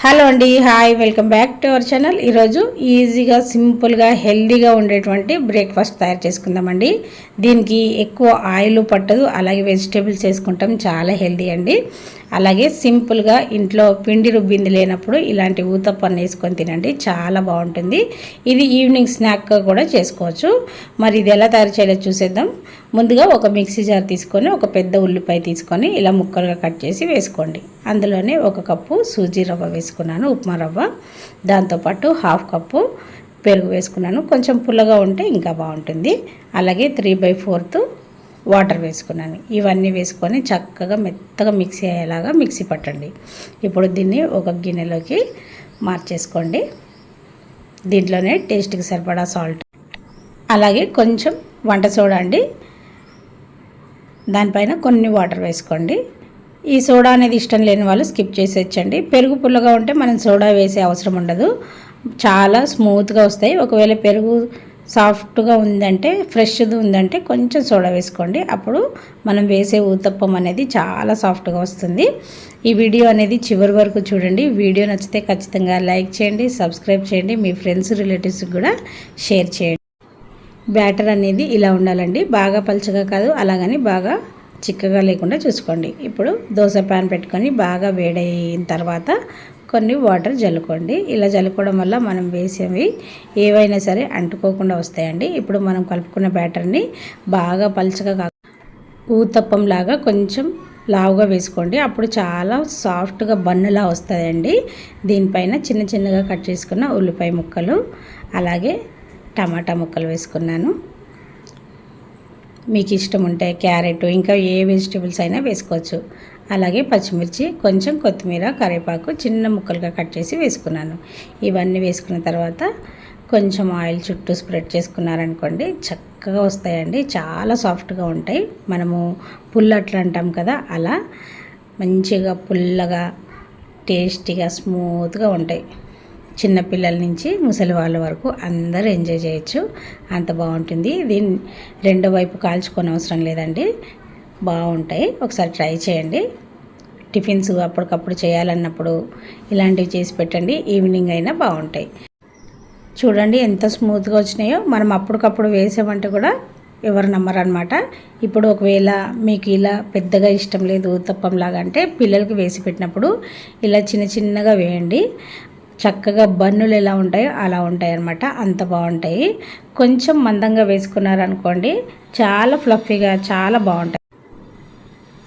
Hello అండి hi welcome back to our channel. ఈరోజు ఈజీగా సింపుల్గా హెల్దీగా ఉండేటువంటి బ్రేక్ఫాస్ట్ తయారు చేసుకుందామండి. దీనికి ఎక్కువ ఆయిల్ పట్టదు అలాగే వెజిటేబుల్స్ వేసుకుంటాం చాలా హెల్దీ అండి. అలాగే సింపుల్గా ఇంట్లో పిండి రుబ్బింది లేనప్పుడు ఇలాంటి ఊతప్పని వేసుకొని తినండి చాలా బాగుంటుంది. ఇది ఈవినింగ్ స్నాక్గా కూడా చేసుకోవచ్చు. మరి ఇది ఎలా తయారు చేయాలో చూసేద్దాం. ముందుగా ఒక మిక్సీ జార్ తీసుకొని ఒక పెద్ద ఉల్లిపాయ తీసుకొని ఇలా ముక్కలుగా కట్ చేసి వేసుకోండి. అందులోనే ఒక కప్పు సూజీ రవ్వ వేసుకున్నాను ఉప్మా రవ్వ. దాంతోపాటు హాఫ్ కప్పు పెరుగు వేసుకున్నాను. కొంచెం పుల్లగా ఉంటే ఇంకా బాగుంటుంది. అలాగే త్రీ బై ఫోర్త్ వాటర్ వేసుకున్నాను. ఇవన్నీ వేసుకొని చక్కగా మెత్తగా మిక్సీ అయ్యేలాగా మిక్సీ పట్టండి. ఇప్పుడు దీన్ని ఒక గిన్నెలోకి మార్చేసుకోండి. దీంట్లోనే టేస్ట్కి సరిపడా సాల్ట్. అలాగే కొంచెం వంట సోడా అండి. దానిపైన కొన్ని వాటర్ వేసుకోండి. ఈ సోడా అనేది ఇష్టం లేని వాళ్ళు స్కిప్ చేసేయచ్చండి. పెరుగు పుల్లగా ఉంటే మనం సోడా వేసే అవసరం ఉండదు. చాలా స్మూత్గా వస్తాయి. ఒకవేళ పెరుగు సాఫ్ట్గా ఉందంటే ఫ్రెష్ది ఉందంటే కొంచెం సోడా వేసుకోండి. అప్పుడు మనం వేసే ఊతప్పం అనేది చాలా సాఫ్ట్గా వస్తుంది. ఈ వీడియో అనేది చివరి వరకు చూడండి. వీడియో నచ్చితే ఖచ్చితంగా లైక్ చేయండి సబ్స్క్రైబ్ చేయండి మీ ఫ్రెండ్స్ రిలేటివ్స్కి కూడా షేర్ చేయండి. బ్యాటర్ అనేది ఇలా ఉండాలండి. బాగా పలుచగా కాదు అలాగని బాగా చిక్కగా లేకుండా చూసుకోండి. ఇప్పుడు దోశ ప్యాన్ పెట్టుకొని బాగా వేడైన తర్వాత కొన్ని వాటర్ జల్లుకోండి. ఇలా జల్లుకోవడం వల్ల మనం వేసేవి ఏవైనా సరే అంటుకోకుండా వస్తాయండి. ఇప్పుడు మనం కలుపుకున్న బ్యాటర్ని బాగా పలుచగా ఊతప్పం లాగా కొంచెం లావుగా వేసుకోండి. అప్పుడు చాలా సాఫ్ట్గా బన్నులా వస్తుందండి. దీనిపైన చిన్న చిన్నగా కట్ చేసుకున్న ఉల్లిపాయ ముక్కలు అలాగే టమాటా ముక్కలు వేసుకున్నాను. మీకు ఇష్టం ఉంటే క్యారెట్ ఇంకా ఏ వెజిటేబుల్స్ అయినా వేసుకోవచ్చు. అలాగే పచ్చిమిర్చి కొంచెం కొత్తిమీర కరివేపాకు చిన్న ముక్కలుగా కట్ చేసి వేసుకున్నాను. ఇవన్నీ వేసుకున్న తర్వాత కొంచెం ఆయిల్ చుట్టూ స్ప్రెడ్ చేసుకున్నారనుకోండి చక్కగా వస్తాయండి. చాలా సాఫ్ట్గా ఉంటాయి. మనము పుల్లట్లు అంటాం కదా అలా మంచిగా పుల్లగా టేస్టీగా స్మూత్గా ఉంటాయి. చిన్నపిల్లల నుంచి ముసలి వాళ్ళ వరకు అందరూ ఎంజాయ్ చేయొచ్చు. అంత బాగుంటుంది. దీన్ని రెండో వైపు కాల్చుకొని అవసరం లేదండి. బాగుంటాయి. ఒకసారి ట్రై చేయండి. టిఫిన్స్ అప్పటికప్పుడు చేయాలన్నప్పుడు ఇలాంటివి చేసి పెట్టండి. ఈవినింగ్ అయినా బాగుంటాయి. చూడండి ఎంత స్మూత్గా వచ్చినాయో. మనం అప్పటికప్పుడు వేసామంటే కూడా ఎవరు నమ్మరనమాట ఇప్పుడు ఒకవేళ మీకు ఇలా పెద్దగా ఇష్టం లేదు ఊతప్పంలాగా అంటే పిల్లలకి వేసి పెట్టినప్పుడు ఇలా చిన్న చిన్నగా వేయండి. చక్కగా బన్నులు ఎలా ఉంటాయో అలా ఉంటాయి అన్నమాట అంత బాగుంటాయి. కొంచెం మందంగా వేసుకున్నారనుకోండి చాలా ఫ్లఫీగా చాలా బాగుంటాయి.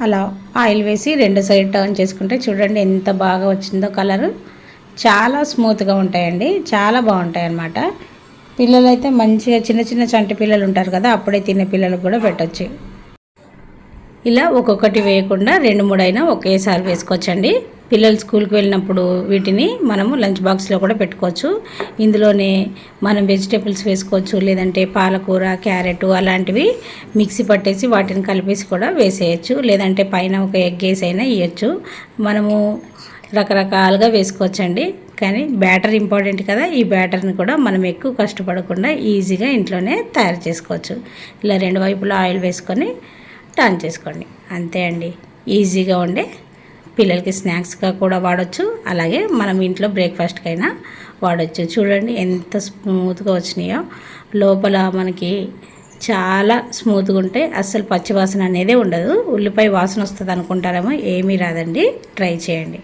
అలా ఆయిల్ వేసి రెండు సైడ్ టర్న్ చేసుకుంటే చూడండి ఎంత బాగా వచ్చిందో కలరు. చాలా స్మూత్గా ఉంటాయండి. చాలా బాగుంటాయి అన్నమాట పిల్లలైతే మంచిగా చిన్న చిన్న చంటి పిల్లలు ఉంటారు కదా అప్పుడే తినే పిల్లలకు కూడా పెట్టచ్చు. ఇలా ఒక్కొక్కటి వేయకుండా రెండు మూడైనా ఒకేసారి వేసుకోవచ్చండి. పిల్లలు స్కూల్కి వెళ్ళినప్పుడు వీటిని మనము లంచ్ బాక్స్లో కూడా పెట్టుకోవచ్చు. ఇందులోనే మనం వెజిటేబుల్స్ వేసుకోవచ్చు లేదంటే పాలకూర క్యారెట్ అలాంటివి మిక్సీ పట్టేసి వాటిని కలిపేసి కూడా వేసేయచ్చు. లేదంటే పైన ఒక ఎగ్ వేసి అయినా ఇవ్వచ్చు మనము రకరకాలుగా వేసుకోవచ్చండి. కానీ బ్యాటర్ ఇంపార్టెంట్ కదా. ఈ బ్యాటర్ని కూడా మనం ఎక్కువ కష్టపడకుండా ఈజీగా ఇంట్లోనే తయారు చేసుకోవచ్చు. ఇలా రెండు వైపులా ఆయిల్ వేసుకొని టర్న్ చేసుకోండి. అంతే అండి. ఈజీగా ఉండే పిల్లలకి స్నాక్స్గా కూడా వాడచ్చు. అలాగే మనం ఇంట్లో బ్రేక్ఫాస్ట్కైనా వాడచ్చు. చూడండి ఎంత స్మూత్గా వచ్చినాయో. లోపల మనకి చాలా స్మూత్గా ఉంటే అస్సలు పచ్చి వాసన అనేది ఉండదు. ఉల్లిపాయ వాసన వస్తుంది అనుకుంటారేమో ఏమీ రాదండి. ట్రై చేయండి.